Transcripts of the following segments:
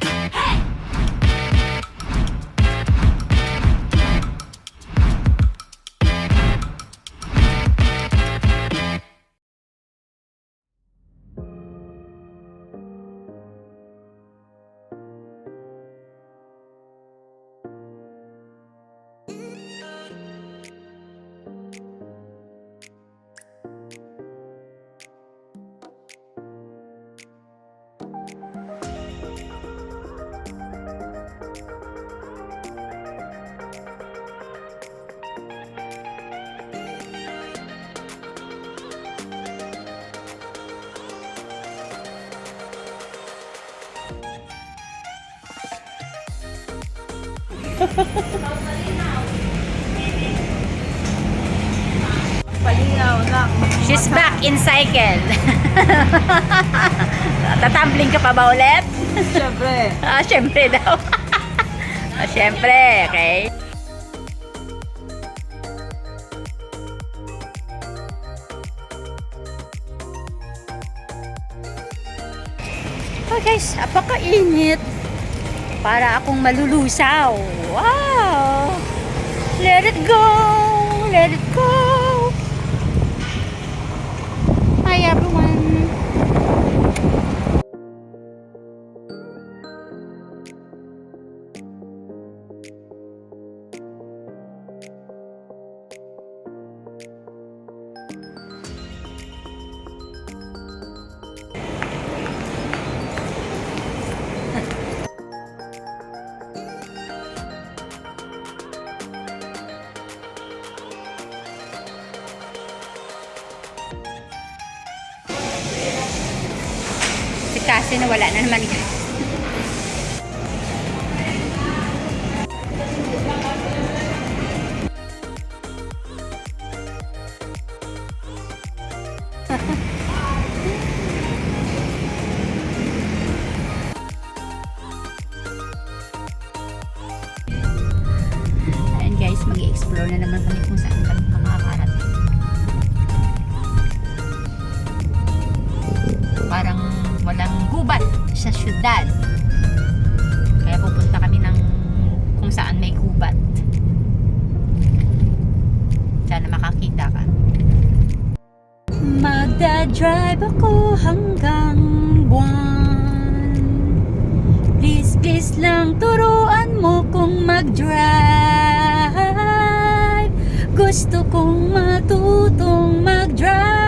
Hey! Palingaw na. She's back in cycle. Tatambling ka pa ba ulit? Siyempre. Ah, syempre daw. ah, syempre, okay. Oh guys, apakainit. Para akong malulusaw. Wow! Let it go! Let it go! Si Cassie na naman guys. Ayan guys, mag-explore na naman kami kung saan kami makakarating. Gubat sa syudad. Kaya pupunta kami ng kung saan may gubat. Sana makakita ka. Magda-drive ako hanggang buwan. Please, please lang turuan mo kung mag-drive. Gusto kong matutong mag-drive.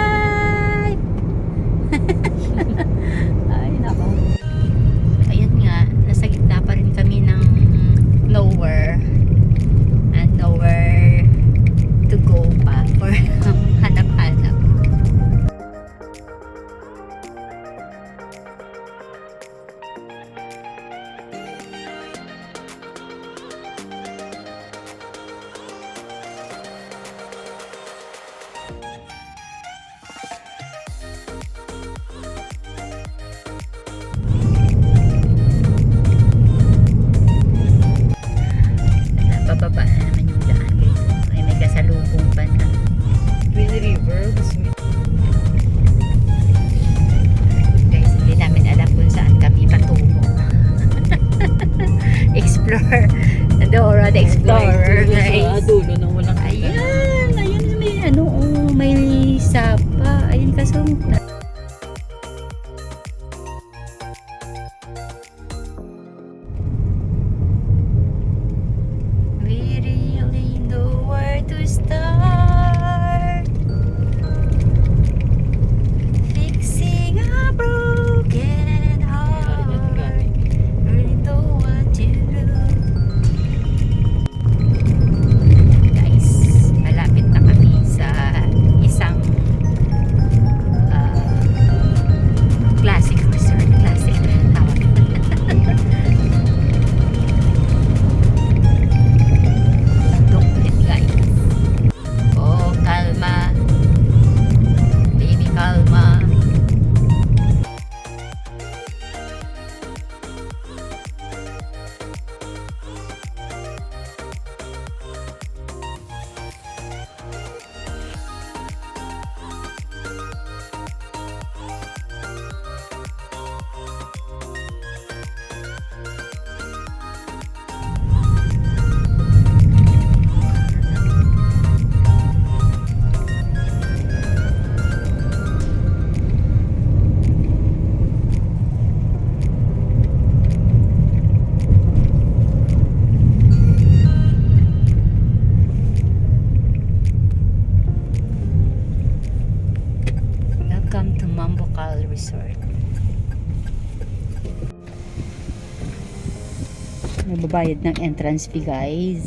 Nababayad ng entrance fee, guys.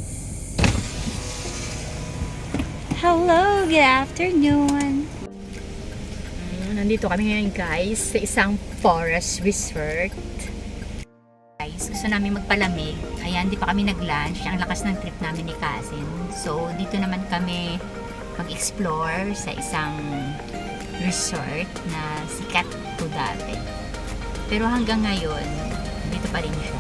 Hello, good afternoon. Mm, nandito kami ngayon, guys, sa isang forest resort. Guys, gusto namin magpalamig. Ayan, di pa kami nag-lunch. Ang lakas ng trip namin ni Cousin. So, dito naman kami mag-explore sa isang resort na sikat to dati. Pero hanggang ngayon, dito pa rin siya.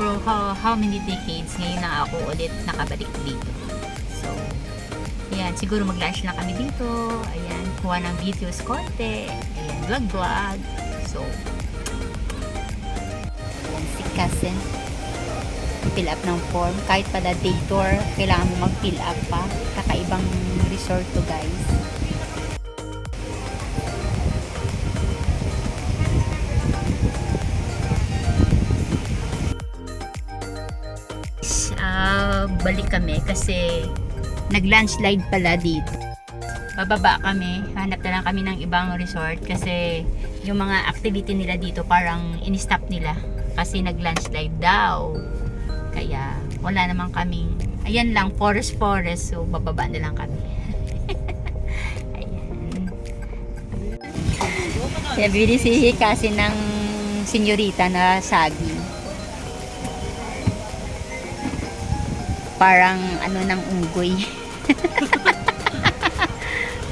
For how, how many decades ngayon na ako ulit nakabalik dito. So, ayan, siguro mag-lunch lang kami dito. Ayan, kuha ng videos konti. Ayan, vlog-vlog. So, ayan, si cousin. Fill up ng form. Kahit pala day tour, kailangan mo mag-fill up pa. Kakaibang resort to guys. Kami kasi nag-landslide pala dito. Bababa kami, hanap na lang kami ng ibang resort kasi yung mga activity nila dito parang in-stop nila kasi nag-landslide daw. Kaya wala naman kaming, ayan lang, forest forest, so bababa na lang kami. ayan. Kaya binisihi kasi ng senyorita na sagi. Parang ano ng unggoy.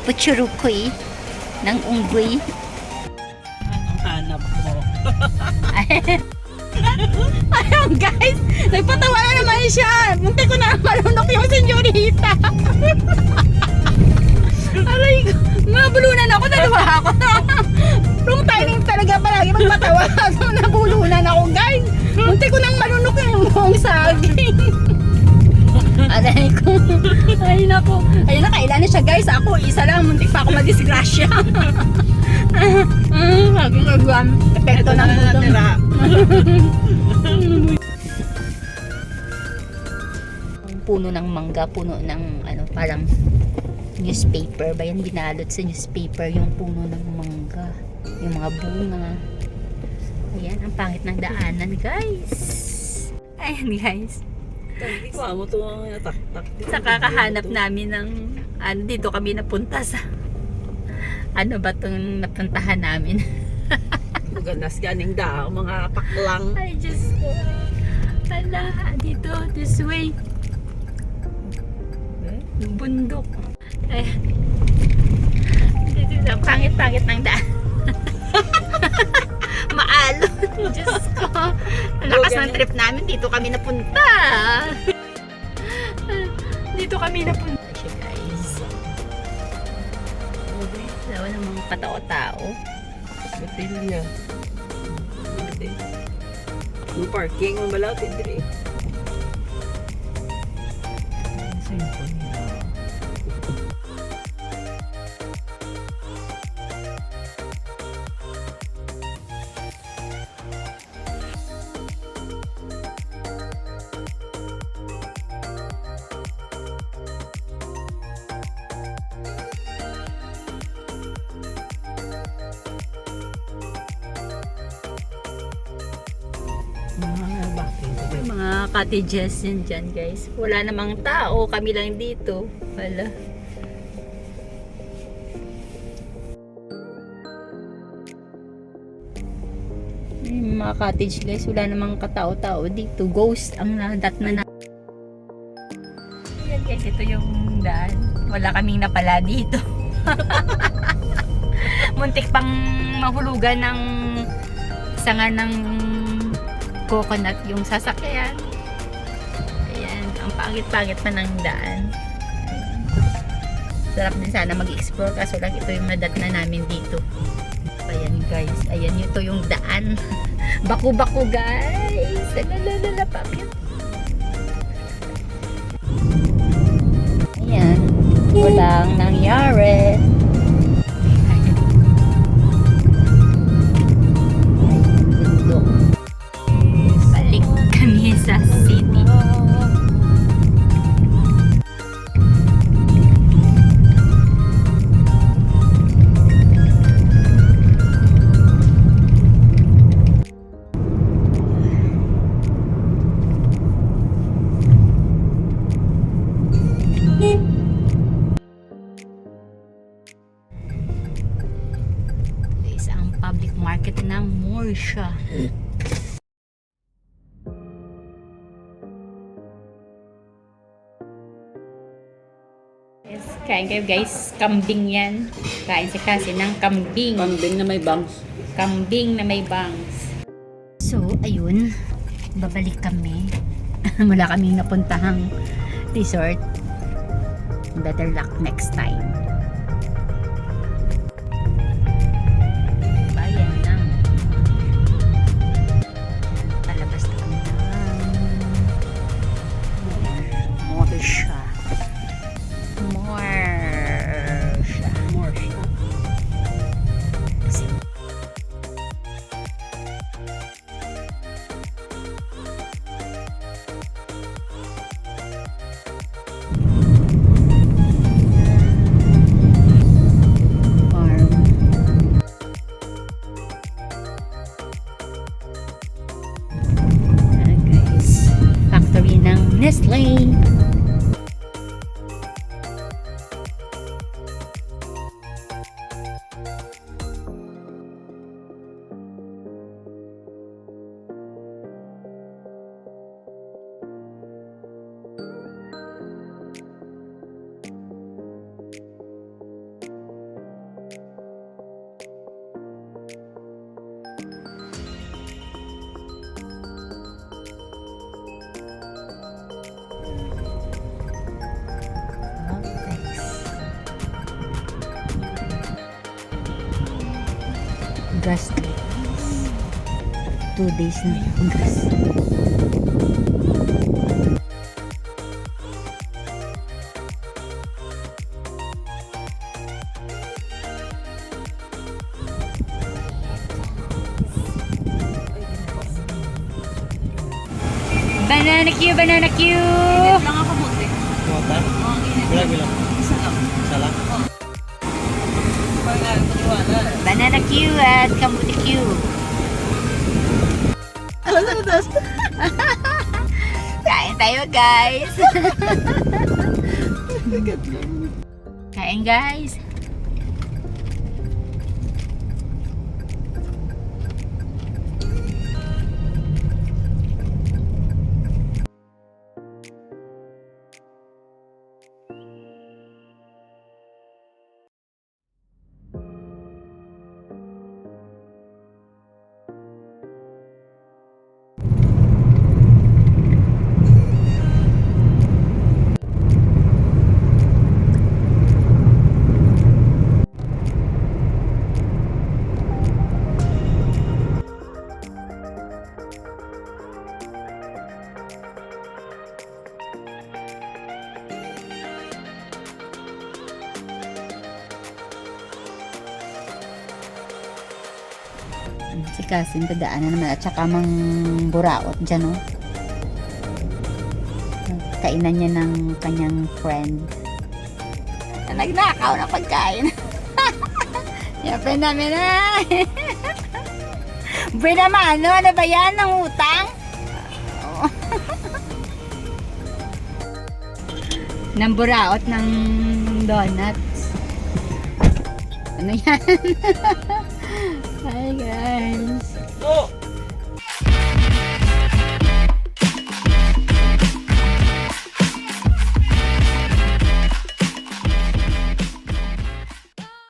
Puchurukoy ng unggoy. Anong hanap mo? Ayun guys, nagpatawa na naman siya. Munti ko na malunok yung senyorita. Aray ko, nabulunan ako, nalawa ako. Wrong timing talaga palagi magpatawa. So nabulunan ako guys. Munti ko nang malunok yung buong saging. Aray ko. Ay nako. Ayun na, kailan na siya guys. Ako, isa lang. Muntik pa ako madisgrasya. Ah, Lagi kagwan. Epekto ng gutom. puno ng mangga, puno ng ano, parang newspaper ba yan? Binalot sa newspaper yung puno ng mangga. Yung mga bunga. Ayan, ang pangit ng daanan, guys. Ayan, guys. Ko amo to ang nataktak. Sa kakahanap namin ng, ano, dito kami napunta sa, ano ba itong napuntahan namin? Ganas ganing da, mga paklang. Ay, Diyos ko. Ala, dito, this way. Bundok. Ay. Dito, dito, pangit-pangit ng daan. Maalon. Diyos ko. Ang lakas ng trip namin. Dito kami napunta. Dito kami napunta. Siya, guys. Dawa ng mga patao-tao. Hotel niya. Hotel. Yung parking, mamalaw, tindri. Cellphone niya. Mga May mga cottages din dyan guys. Wala namang tao, kami lang dito. Wala. May mga cottage guys, wala namang katao-tao dito. Ghost ang nadat na na. Yan guys, ito yung daan. Wala kaming napala dito. Muntik pang mahulugan ng sanga ng coconut yung sasakyan. Ayan, ang pangit-pangit pa ng daan. Sarap din sana mag-explore kaso lang ito yung nadat na namin dito. Ayan guys, ayan ito yung daan. Baku-baku guys. Lalalala, bakit? Ayan, walang nangyari. Siya. Yes, kain kayo guys. Kambing yan. Kain si kasi ng kambing. Pambing na may bangs. Kambing na may bangs. So, ayun. Babalik kami. Wala kaming napuntahang resort. Better luck next time. Gas. Two days na yung gas. Banana Q, banana Q! Q at Kamuti Q. Alam na das. Kain tayo guys! Kain guys! Si Kasim, tadaanan naman at saka mang buraot dyan, no? Kainan niya ng kanyang friend. Nagnakaw ng pagkain. Yapin namin na. Binamano, ano ba yan? Ng utang? ng buraot ng donuts. Ano yan? Hi guys. Oh!